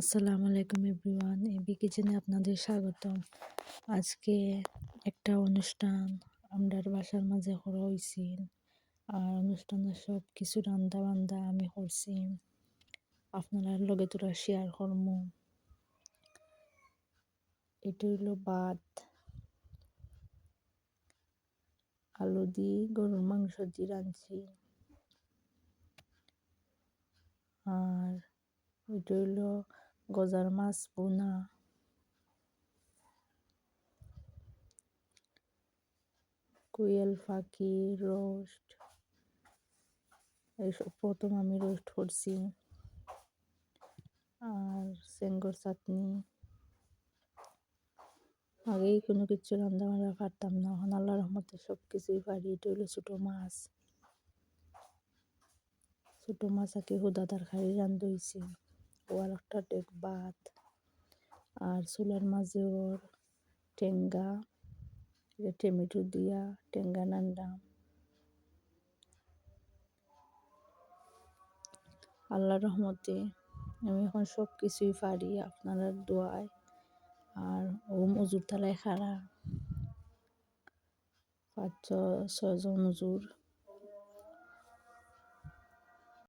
আসসালামু আলাইকুম everyone AB কিচেনে আপনাদের স্বাগতম। আজকে একটা অনুষ্ঠান, আমরার বাসার মাঝে করা হয়েছে আর অনুষ্ঠানের সব কিছু রান্দা বান্দা আমি করছি। আপনারা লগে তোরা শেয়ার করম। এটা হইল ভাত, আলু দিয়ে গরুর মাংস দিয়ে রাঁধছি। আর এটা হইল গজার মাছ বোনা কোয়েল পাখি রোস্ট এইসব প্রথম আমি রোস্ট করছি আর সেঙ্গর চাটনি আগেই কোনো কিছু রান্না বান্না পারতাম না এখন আল্লাহ রহমতে সব কিছুই পারি এটা হলো ছোটো মাছ ছোটো মাছ আগে হুদা তরকারি রান্ধইছি ও আর একটা ভাত আর চুলার মাঝে ওর টেঙ্গা টমেটো দিয়া, টেঙ্গা নান্ডাম আল্লাহ রহমতে আমি এখন সব কিছুই পারি আপনারা দোয়ায়। আর ও মজুর তালায় খাড়া। পাঁচ ছজন মজুর।